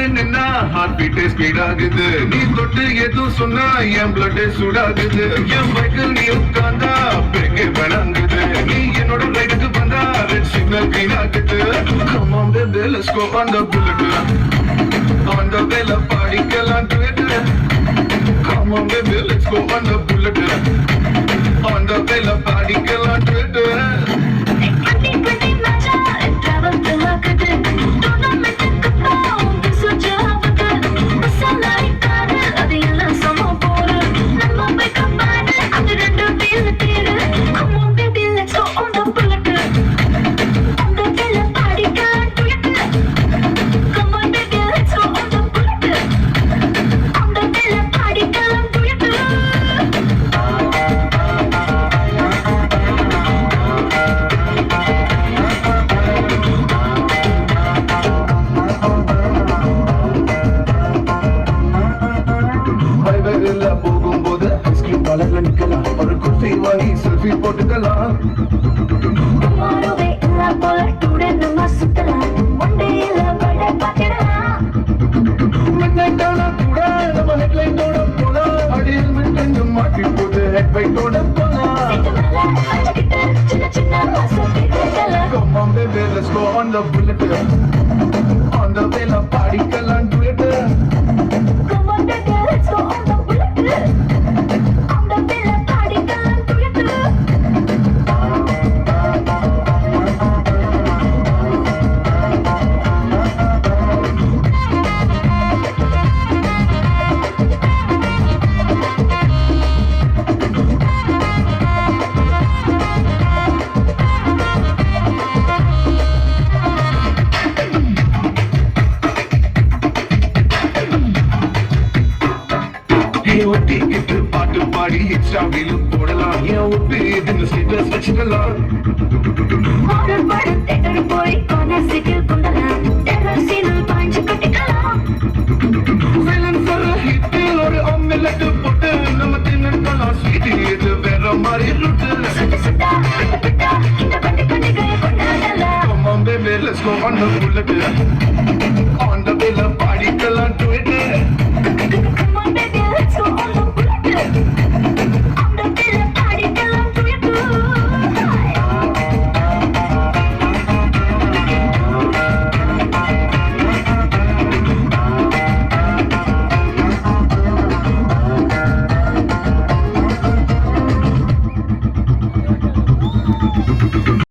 வந்து நின்னா heart beat speed ஆகுது. நீ தொட்டு எதுவும் சொன்னா என் பிளட் சூடாகுது. என் பைக்கில் நீ உட்கார்ந்தா பிரேக்கே வேணாங்குது. நீ என்னோட ரைடுக்கு வந்தா ரெட் சிக்னல் கிரீன் ஆகுது. Come on baby let's go on the bullet. On the வேலை படிக்கலாம் Twitter Come on baby let's go on the bullet. அடி செல்ஃபி போட்டுக்கலாம் மாட்டி போட்டு ஹெட் பைட்டோட போலாம் Come on baby let's go on the bullet on the bill of ஹே ஒட்டி இட்டு பாட்டு பாடி எக்ஸ்ட்ரா வீலு போடலாம். ஏன் ஒட்டு? இதுன்னு ஸ்டேட்டஸ் வச்சுக்கலாம். மாடல் படம் தேட்டர் போய் corner சீட்டில் குண்டலாம். terror scene ல் பாய்ஞ்சு கட்டிக்கலாம். வில்லன் சொல்ற ஹிட்டில் ஒரு ஆம்லெட் போட்டு நம்ம தின்னலாம் ஸ்வீட் இது வேற மாதிரி ரூட்டு சுட்டு சுட்டா பிட்டு பிட்டா இந்த பண்டி பண்டிகையை கொண்டாடலாம். Come on baby let's